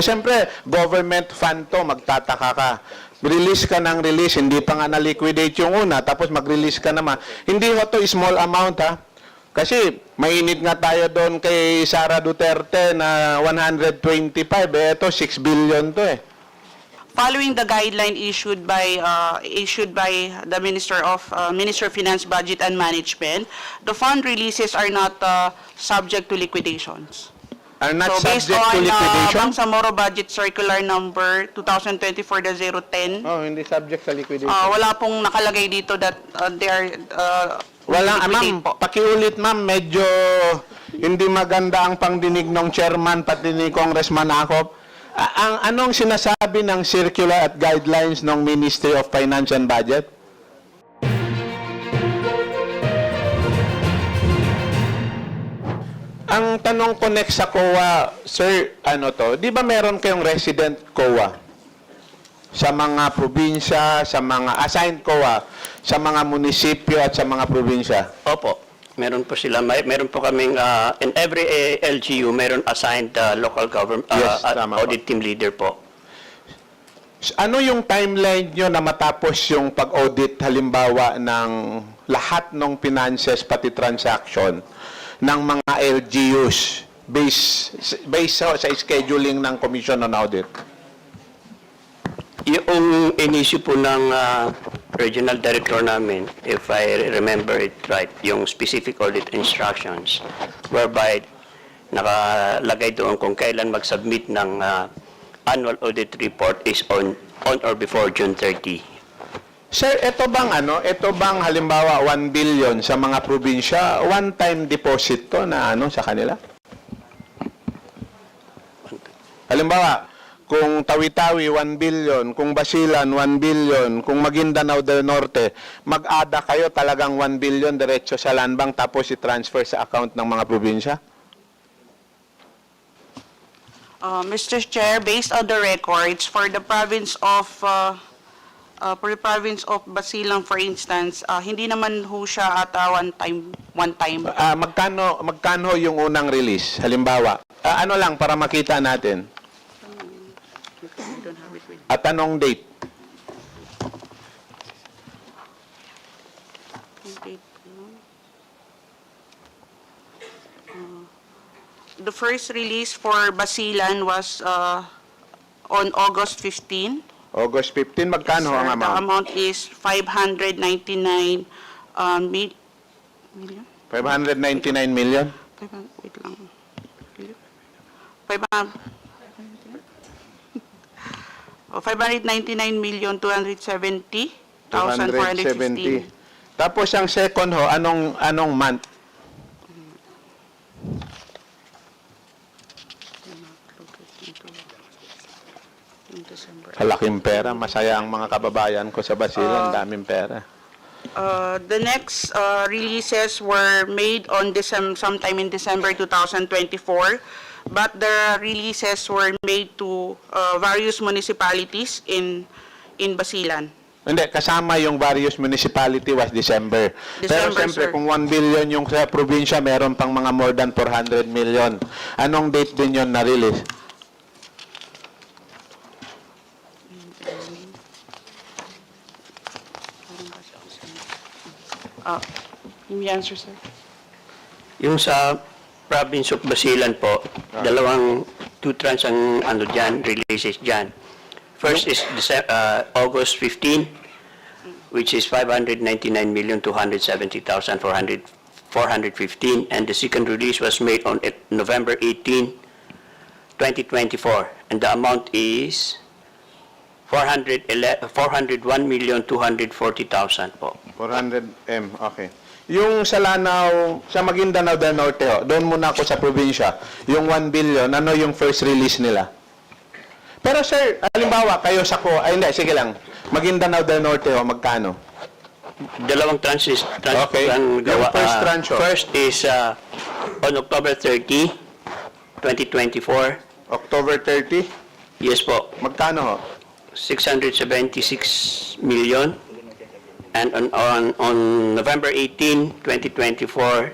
Eh, siyempre, government fund to, magtataka ka. Release ka ng release, hindi pa nga na-liquidate yung una, tapos mag-release ka naman. Hindi ho to small amount, ha? Kasi mainit nga tayo doon kay Sara Duterte na 125, eh, ito 6 billion to eh. Following the guideline issued by uh, issued by the Minister of uh, Minister of Finance, Budget and Management, the fund releases are not uh, subject to liquidations. Are not so based subject to on uh, liquidation? Bangsamoro Budget Circular Number 2024-010, Oh, hindi subject sa liquidation. uh, wala pong nakalagay dito that uh, they are uh, Wala, ah, liquidate ma'am, po. pakiulit ma'am, medyo hindi maganda ang pangdinig ng chairman pati ni Congressman Akop. A- ang anong sinasabi ng circular at guidelines ng Ministry of Finance and Budget? Ang tanong ko next sa COA, sir, ano to, di ba meron kayong resident COA? Sa mga probinsya, sa mga assigned COA, sa mga munisipyo at sa mga probinsya? Opo. Meron po sila, may, meron po kaming, uh, in every uh, LGU, meron assigned uh, local government, uh, Yes, uh, tama po. audit team leader po. Ano yung timeline nyo na matapos yung pag-audit halimbawa ng lahat ng finances pati transaction ng mga LGUs based, based sa, sa scheduling ng Commission on Audit? Yung inisyu po ng uh, regional director namin, if I remember it right, yung specific audit instructions whereby nakalagay doon kung kailan mag-submit ng uh, annual audit report is on on or before June 30. Sir, ito bang ano, ito bang halimbawa 1 billion sa mga probinsya, one-time deposit to na ano sa kanila? Halimbawa, kung Tawi-Tawi 1 billion, kung Basilan 1 billion, kung Maguindanao del Norte, mag-ada kayo talagang 1 billion diretso sa land bank tapos i-transfer sa account ng mga probinsya? Uh, Mr. Chair, based on the records, for the province of, uh, uh, for the province of Basilan, for instance, uh, hindi naman ho siya at uh, one time, one time. Ah, magkano magkano yung unang release? Halimbawa, ah, ano lang para makita natin? At anong date? Uh, The first release for Basilan was uh, on August 15. August 15, magkano ang Sir, The amount? amount is 599 uh, mil- million? 599 million? Five hun- Wait lang. Five hun- Oh, 599 million 270 thousand 270. Tapos ang second ho, anong anong month? Kalaking pera, masaya ang mga kababayan ko sa Basilan, daming pera. Uh, the next uh, releases were made on December, sometime in December 2024, but the releases were made to uh, various municipalities in in Basilan. Hindi, kasama yung various municipality was December. Pero December, siyempre, sir. kung 1 billion yung sa probinsya, meron pang mga more than 400 million. Anong date din yun na-release? Uh, Yung answer, sir? Yung sa province of Basilan po, dalawang two trans ang ano dyan, releases dyan. First is Dece- uh, August 15, which is 599,270,400 415, and the second release was made on November 18, 2024, and the amount is 411 401,240,000 po. 400 M, okay. Yung sa Lanao, sa Maguindanao del Norte, ho, doon muna ako sa probinsya, yung 1 billion, ano yung first release nila? Pero sir, halimbawa, kayo sa ko, ay hindi, sige lang, Maguindanao del Norte, ho, magkano? Dalawang tranches. Trans, Okay. ang Yung first ah, tranche, oh. First is uh, on October 30, 2024. October 30, Yes po, magkano ho? 676 million. And on, on, on November 18, 2024,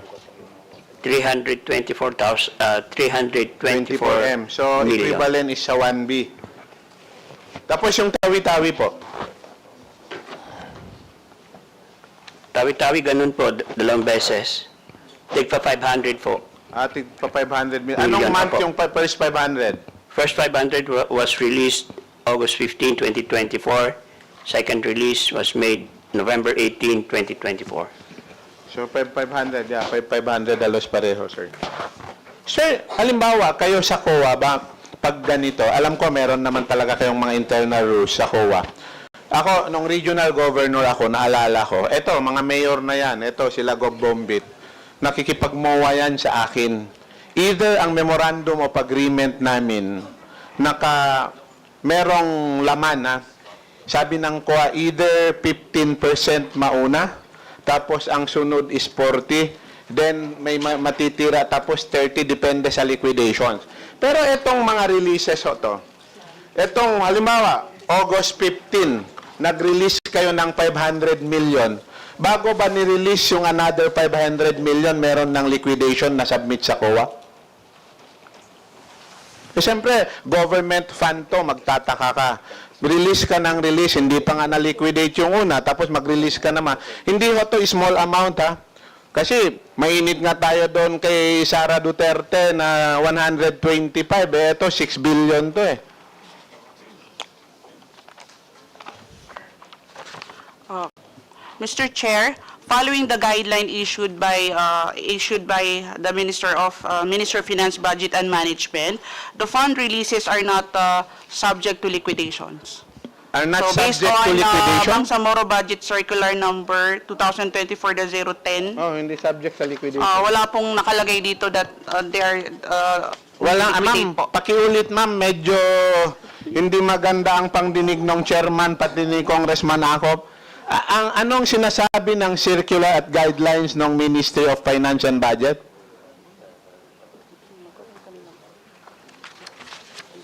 324,000, uh, 324 24M. So, million. equivalent is sa 1B. Tapos yung tawi-tawi po. Tawi-tawi ganun po, d- dalawang beses. Tigpa 500 po. Ating pa 500 million. Anong Million month po. yung pa- first 500? First 500 wa- was released August 15, 2024. Second release was made November 18, 2024. So, 5 500. Yeah, 5 500 alos pareho, sir. Sir, halimbawa, kayo sa COA ba, pag ganito, alam ko meron naman talaga kayong mga internal rules sa COA. Ako, nung regional governor ako, naalala ko, eto, mga mayor na yan, eto, sila Gov Bombit, nakikipagmowa yan sa akin. Either ang memorandum of agreement namin, naka, merong laman, ha, sabi ng COA, either 15% mauna, tapos ang sunod is 40, then may ma- matitira, tapos 30, depende sa liquidations. Pero itong mga releases o to, itong halimbawa, August 15, nag-release kayo ng 500 million. Bago ba ni-release yung another 500 million, meron ng liquidation na submit sa COA? Eh, siyempre, government fund to, magtataka ka. Release ka ng release, hindi pa nga na-liquidate yung una, tapos mag-release ka naman. Hindi ho to small amount ha. Kasi mainit nga tayo doon kay Sara Duterte na 125, eh ito 6 billion to eh. Mr. Chair, following the guideline issued by, uh, issued by the Minister of, uh, Minister of Finance, Budget and Management, the fund releases are not uh, subject to liquidations. Are not So based subject to on uh, liquidation? Bangsamoro Budget Circular Number 2024-010, Oh, hindi subject sa liquidation. uh, wala pong nakalagay dito that uh, they are uh, Wala, ah, liquidate ma'am, po. pakiulit ma'am, medyo hindi maganda ang pangdinig ng chairman pati ni Congressman Akop. Ang anong sinasabi ng circular at guidelines ng Ministry of Finance and Budget?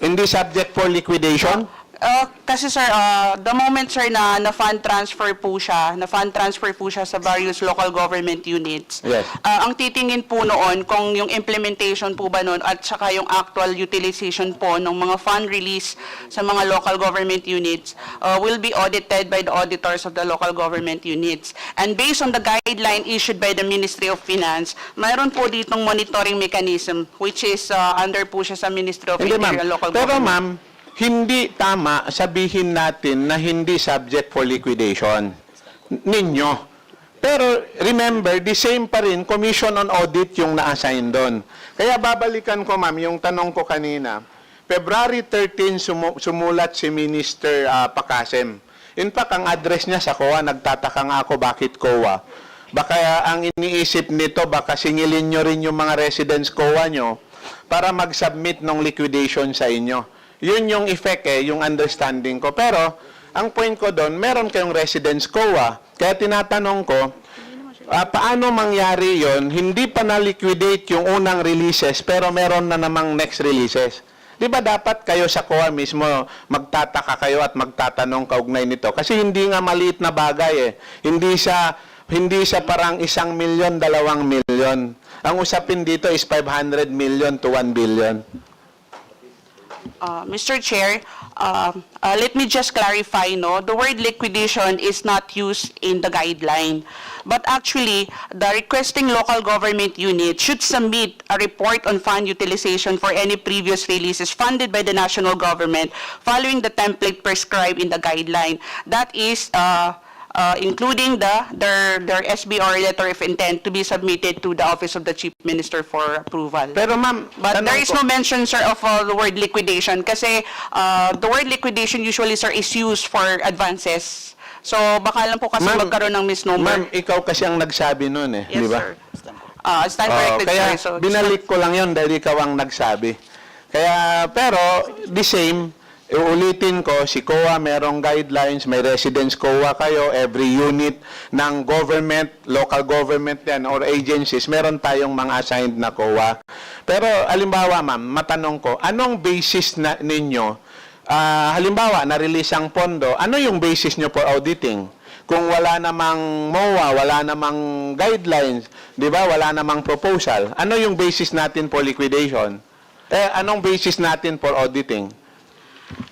Hindi subject for liquidation? Uh, kasi sir, uh, the moment sir na na fund transfer po siya, na fund transfer po siya sa various local government units. Yes. uh, ang titingin po noon kung yung implementation po ba noon at saka yung actual utilization po ng mga fund release sa mga local government units uh, will be audited by the auditors of the local government units. And based on the guideline issued by the Ministry of Finance, mayroon po ditong monitoring mechanism which is uh, under po siya sa Ministry of. Interior and Local Pero Government. ma'am, hindi tama sabihin natin na hindi subject for liquidation ninyo. Pero remember, the same pa rin, Commission on Audit yung na-assign doon. Kaya babalikan ko ma'am, yung tanong ko kanina. February 13 sumu- sumulat si Minister ah, Pakasem. In fact, ang address niya sa COA, nagtataka nga ako bakit COA. Baka ang iniisip nito, baka singilin nyo rin yung mga residents COA nyo para mag-submit ng liquidation sa inyo. Yun yung effect eh, yung understanding ko. Pero, ang point ko doon, meron kayong residence COA. Kaya tinatanong ko, ah, paano mangyari yon Hindi pa na-liquidate yung unang releases, pero meron na namang next releases. Di ba dapat kayo sa COA mismo magtataka kayo at magtatanong kaugnay nito? Kasi hindi nga maliit na bagay eh. Hindi sa hindi sa parang isang milyon, dalawang milyon. Ang usapin dito is 500 million to 1 billion. Uh, Mr. Chair, um, uh, let me just clarify, no, the word liquidation is not used in the guideline. But actually, the requesting local government unit should submit a report on fund utilization for any previous releases funded by the national government following the template prescribed in the guideline. That is, uh, uh, including the, their, their SBR letter of intent to be submitted to the Office of the Chief Minister for approval. Pero ma'am, But there is ko- no mention, sir, of uh, the word liquidation kasi uh, the word liquidation usually, sir, is used for advances. So baka lang po kasi Ma'am, magkaroon ng misnomer. Ma'am, ikaw kasi ang nagsabi nun eh, yes, di ba? sir. Uh, stand corrected, kaya sir. So, binalik ko lang yon dahil ikaw ang nagsabi. Kaya, pero, the same, uulitin ko, si COA merong guidelines, may residence COA kayo, every unit ng government, local government yan, or agencies, meron tayong mga assigned na COA. Pero, halimbawa ma'am, matanong ko, anong basis na ninyo, ah, halimbawa, na-release ang pondo, ano yung basis nyo for auditing? kung wala namang MOA, wala namang guidelines, 'di ba? Wala namang proposal. Ano yung basis natin for liquidation? Eh anong basis natin for auditing?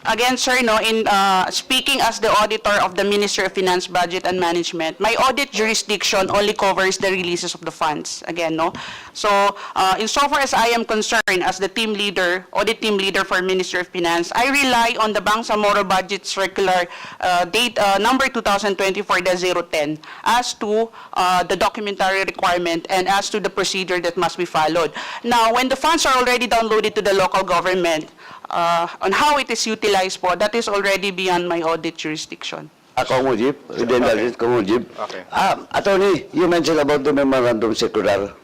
Again, sir, no, in uh, speaking as the auditor of the Ministry of Finance, Budget and Management, my audit jurisdiction only covers the releases of the funds. Again, no. So, uh, insofar as I am concerned as the team leader, audit team leader for Ministry of Finance, I rely on the Bangsamoro Budget Circular uh, date uh, number 2024-010 as to uh, the documentary requirement and as to the procedure that must be followed. Now, when the funds are already downloaded to the local government, uh, on how it is utilized po, that is already beyond my audit jurisdiction. Ako ang Mujib, then okay. ko Mujib. Okay. Um, attorney, you mentioned about the memorandum circular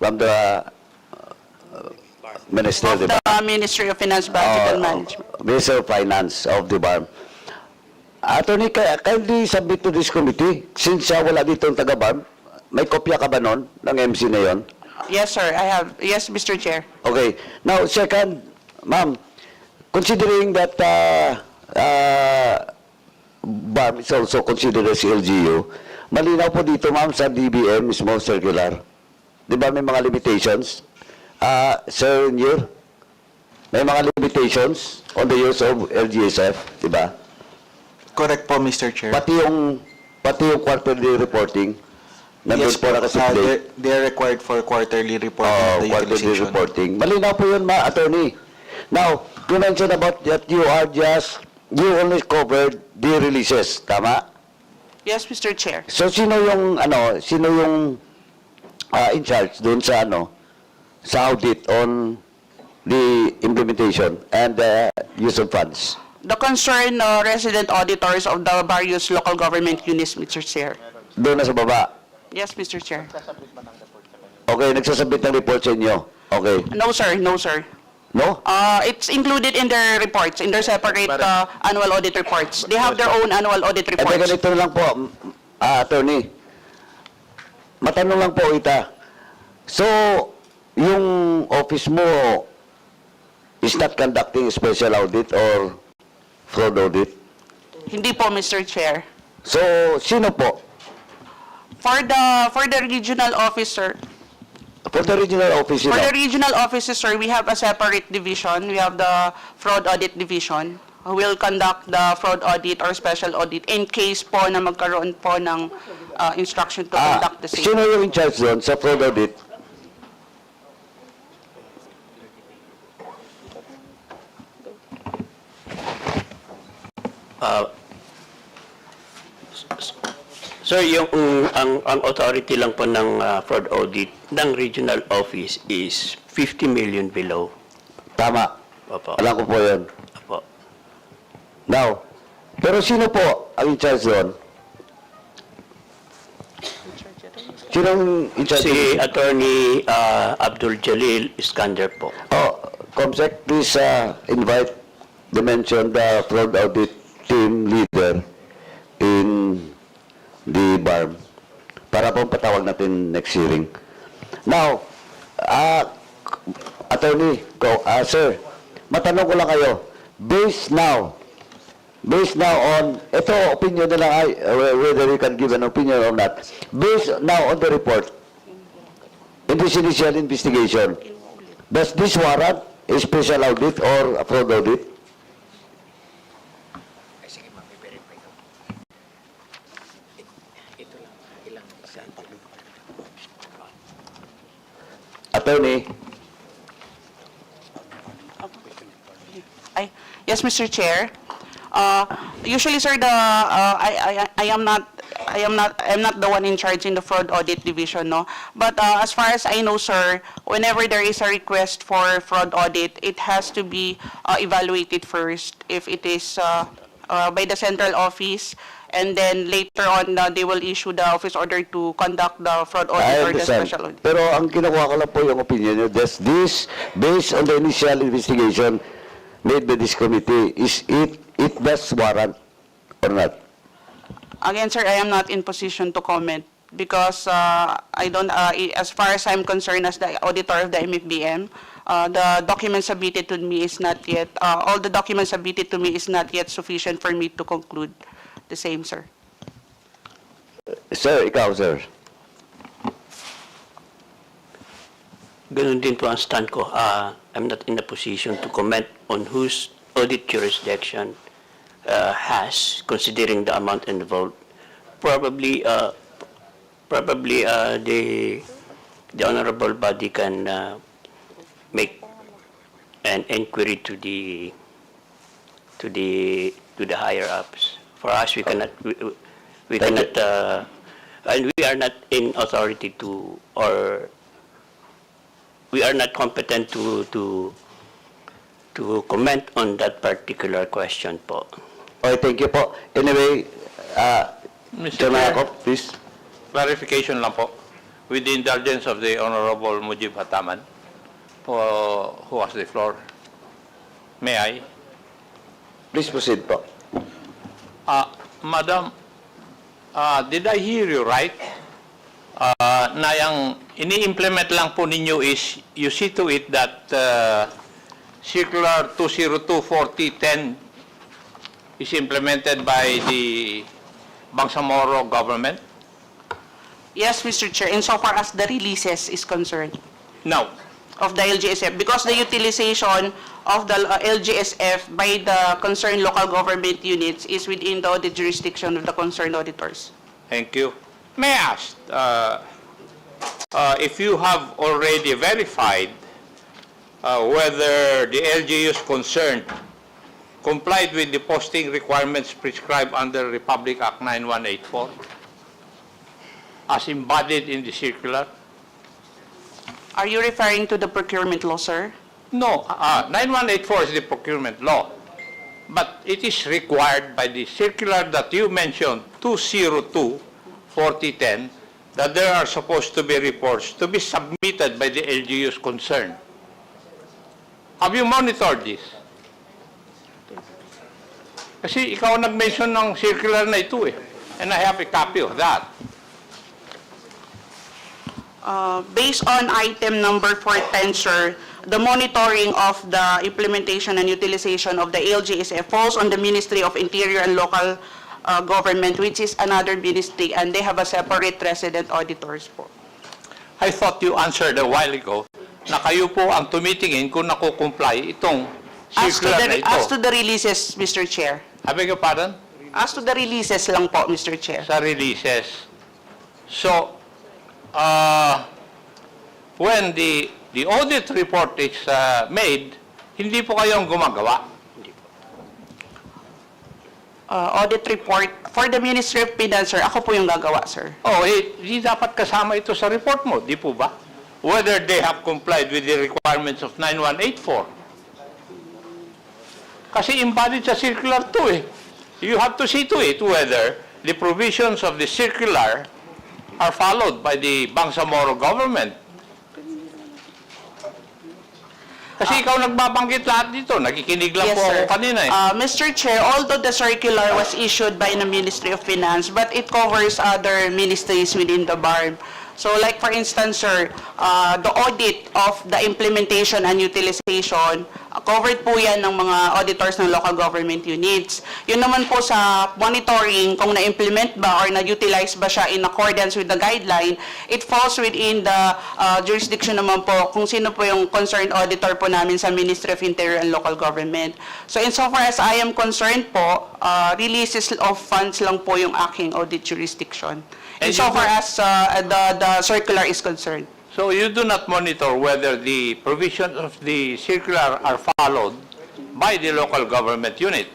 from the uh, Minister, Of ba? the Ministry of Finance, Budget and Uh, Management. Minister of Finance of the BARM. Attorney, ka- kindly submit to this committee, since uh, wala dito ang taga-BARM, may kopya ka ba nun ng MC na yon? Yes, sir, I have, yes, Mr. Chair. Okay. Now, second, ma'am, considering that uh, uh, BARM is also considered as LGU, malinaw po dito, ma'am, sa DBM, mismo circular. Di ba may mga limitations? Uh, sir, Nier, may mga limitations on the use of LGSF, di ba? Correct po, Mr. Chair. Pati yung, pati yung quarterly reporting, nandun yes po po, uh, they're, they're required for quarterly reporting Oh, quarterly reporting. Malinaw po yun, ma, attorney. Now, you mentioned about that you are just, you only covered the releases, tama? Yes, Mr. Chair. So, sino yung, ano, sino yung ah, in charge doon sa, ano, sa audit on the implementation and the use of funds? The concerned uh, resident auditors of the various local government units, Mr. Chair. Doon na sa baba. Yes, Mr. Chair. Okay, nagsasabit ng report sa inyo. Okay. No, sir, no, sir. No? Uh, it's included in their reports, in their separate uh, annual audit reports. They have their own annual audit Eh, reports. ganito lang po, m- ah, attorney. Matanong lang po kita. So, yung office mo is not conducting special audit or fraud audit? Hindi po, Mr. Chair. So, sino po? For the, for the regional officer, For the regional office, for sino? the regional offices, sir, we have a separate division. We have the fraud audit division who will conduct the fraud audit or special audit in case po na magkaroon po ng uh, instruction to Ah, conduct the same. sino yung in charge doon sa fraud audit? Sir, yung um, ang ang authority lang po ng uh, fraud audit ng regional office is 50 million below. Tama. Opo. Alam ko po yun. Opo. Now, pero sino po ang in charge doon? Sino ang in charge? Si Attorney uh, Abdul Jalil Iskander po. Oh, Comsec, please uh, invite the mentioned uh, fraud audit team leader in BARM para po patawag natin next hearing. Now, uh, attorney, ko, uh, sir, matanong ko lang kayo, based now, based now on, ito opinion na lang, whether you can give an opinion or not, based now on the report, in this initial investigation, does this warrant a special audit or a fraud audit? Ay, yes, Mr. Chair. Uh, Usually, sir, the, uh, I I I am not, I am not, I'm not the one in charge in the fraud audit division, no? But uh, as far as I know, sir, whenever there is a request for fraud audit, it has to be uh, evaluated first if it is uh, uh, by the central office, and then later on, uh, they will issue the office order to conduct the fraud I audit or the understand. special audit. Pero ang kinukuha ko lang po yung opinion nyo, does this, based on the initial investigation made by this committee, is it, it does warrant or not? Again, sir, I am not in position to comment because uh, I don't, uh, i- as far as I'm concerned as the auditor of the MFBM, uh, the document submitted to me is not yet, uh, all the documents submitted to me is not yet sufficient for me to conclude the same, sir. Sir, ikaw, sir. Ganun din po ang stand ko. Ah, I'm not in a position to comment on whose audit jurisdiction uh, has, considering the amount involved. Probably, uh, probably uh, the the honorable body can uh, make an inquiry to the to the to the higher ups. For us, we cannot we, we Thank cannot uh, and we are not in authority to or we are not competent to to to comment on that particular question po. Okay, thank you po. Anyway, uh, Mr. Chairman Chair. Please. Clarification lang po. With the indulgence of the Honorable Mujib Hataman, who, who has the floor. May I? Please proceed po. Uh, Madam, uh, did I hear you right? Uh, na yung ini-implement lang po ninyo is you see to it that uh, Circular 202-4010 is implemented by the Bangsamoro government? Yes, Mr. Chair, insofar as the releases is concerned Now, of the LGSF, because the utilization of the uh, LGSF by the concerned local government units is within the audit jurisdiction of the concerned auditors. Thank you. May I ask, uh, uh, if you have already verified uh, whether the LGUs concerned complied with the posting requirements prescribed under Republic Act 9184 as embodied in the circular? Are you referring to the procurement law, sir? No, uh, 9184 is the procurement law. But it is required by the circular that you mentioned, 202-4010, that there are supposed to be reports to be submitted by the LGUs concerned. Have you monitored this? Kasi ikaw nag-mention ng circular na ito eh. And I have a copy of that. Uh, Based on item number 410, sir, the monitoring of the implementation and utilization of the ALGSF falls on the Ministry of Interior and Local uh, Government, which is another ministry, and they have a separate resident auditors po. I thought you answered a while ago na kayo po ang tumitingin kung nakukomply itong As to na the, ito. as to the releases, Mr. Chair. I beg your pardon? As to the releases lang po, Mr. Chair. Sa releases. So, uh, when the, the audit report is uh, made, hindi po kayong gumagawa. Uh, Audit report for the Ministry of Finance, sir, ako po yung gagawa, sir. Oh, eh, di dapat kasama ito sa report mo, di po ba? Whether they have complied with the requirements of 9184. Kasi embodied sa circular 2 eh. You have to see to it whether the provisions of the circular are followed by the Bangsamoro government. Kasi ikaw nagbabanggit lahat dito. Nakikinig lang Yes, po ako sir. kanina eh. Uh, Mr. Chair, although the circular was issued by the Ministry of Finance, but it covers other ministries within the BARM. So like for instance, sir, uh, the audit of the implementation and utilization, covered po yan ng mga auditors ng local government units. Yun naman po sa monitoring kung na-implement ba or na-utilize ba siya in accordance with the guideline, it falls within the uh, jurisdiction naman po kung sino po yung concerned auditor po namin sa Ministry of Interior and Local Government. So insofar as I am concerned po, uh, releases of funds lang po yung aking audit jurisdiction. Insofar as uh, the, the circular is concerned. So you do not monitor whether the provisions of the circular are followed by the local government unit?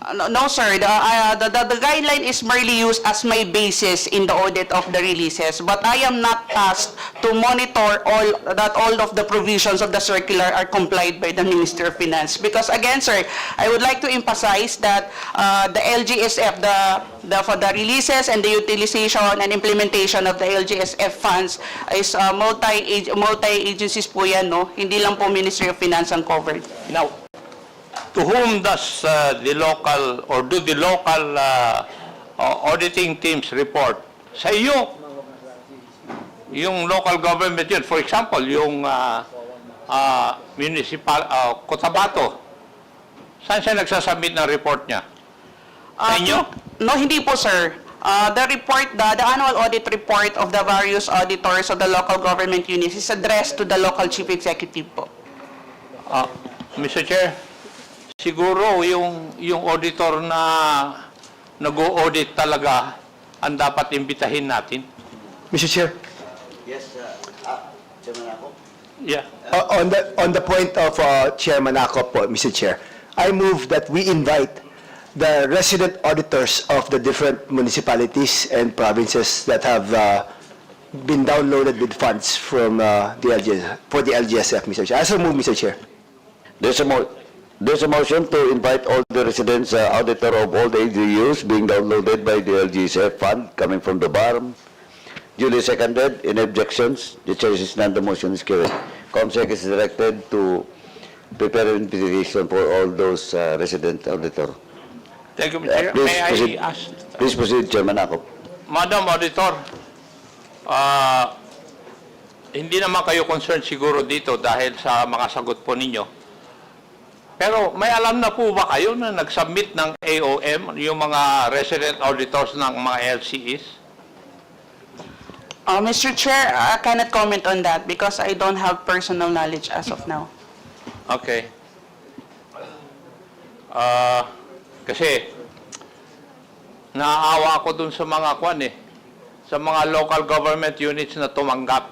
No, no, sir. The, uh, the, the, the guideline is merely used as my basis in the audit of the releases. But I am not tasked to monitor all, that all of the provisions of the circular are complied by the Minister of Finance. Because again, sir, I would like to emphasize that uh, the LGSF, the, the, for the releases and the utilization and implementation of the LGSF funds is uh, multi, multi-agencies po yan, no? Hindi lang po Ministry of Finance ang covered. Now, to whom does uh, the local or do the local uh, uh, auditing teams report? Sa iyo. Yung local government yun. For example, yung uh, uh, municipal, uh, Cotabato. Saan siya nagsasubmit ng report niya? Sa Ah, inyo? No, hindi po, sir. Uh, The report, the the annual audit report of the various auditors of the local government units is addressed to the local chief executive po. Ah, Mr. Chair, siguro yung, yung auditor na nag-audit talaga ang dapat imbitahin natin. Mr. Chair, Yeah. uh, on the, on the point of uh, Chairman Ako po, Mr. Chair, I move that we invite the resident auditors of the different municipalities and provinces that have uh, been downloaded with funds from uh, the LGS, for the LGSF, Mr. Chair. I so move, Mr. Chair. There's a mo, there's a motion to invite all the residents, uh, auditor of all the AGUs being downloaded by the LGSF fund coming from the BARM. Duly seconded, in objections, the chair is none, the motion is carried. COMSEC is directed to prepare an invitation for all those uh, resident auditor. Thank you, Mr. Uh, Chair. please May I proceed. ask, Please proceed, Chairman Akop. Madam Auditor, ah, hindi naman kayo concerned siguro dito dahil sa mga sagot po ninyo. Pero may alam na po ba kayo na nag-submit ng AOM yung mga resident auditors ng mga LCEs? Uh, Mr. Chair, I cannot comment on that because I don't have personal knowledge as of now. Okay. Ah, kasi naaawa ako dun sa mga kwan eh, sa mga local government units na tumanggap.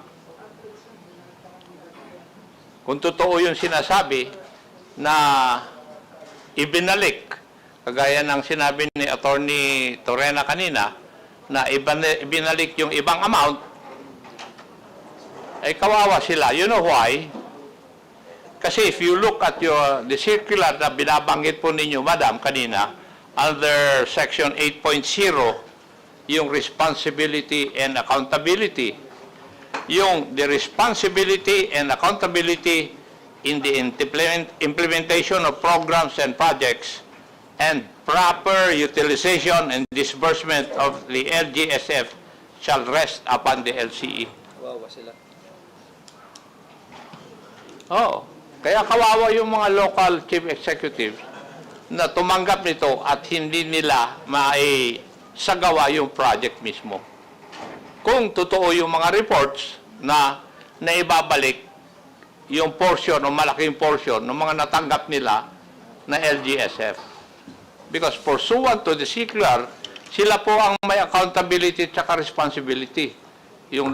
Kung totoo yung sinasabi na ibinalik, kagaya ng sinabi ni Attorney Torena kanina, na ibinalik yung ibang amount, ay kawawa sila. You know why? Kasi if you look at your, the circular na binabanggit po ninyo, Madam, kanina, under section 8.0, yung responsibility and accountability, yung the responsibility and accountability in the implement- implementation of programs and projects and proper utilization and disbursement of the LGSF shall rest upon the LCE. Oo. Kaya kawawa yung mga local chief executives na tumanggap nito at hindi nila maisagawa yung project mismo. Kung totoo yung mga reports na naibabalik yung portion o malaking portion ng mga natanggap nila na LGSF. Because pursuant to the circular, sila po ang may accountability at responsibility. Yung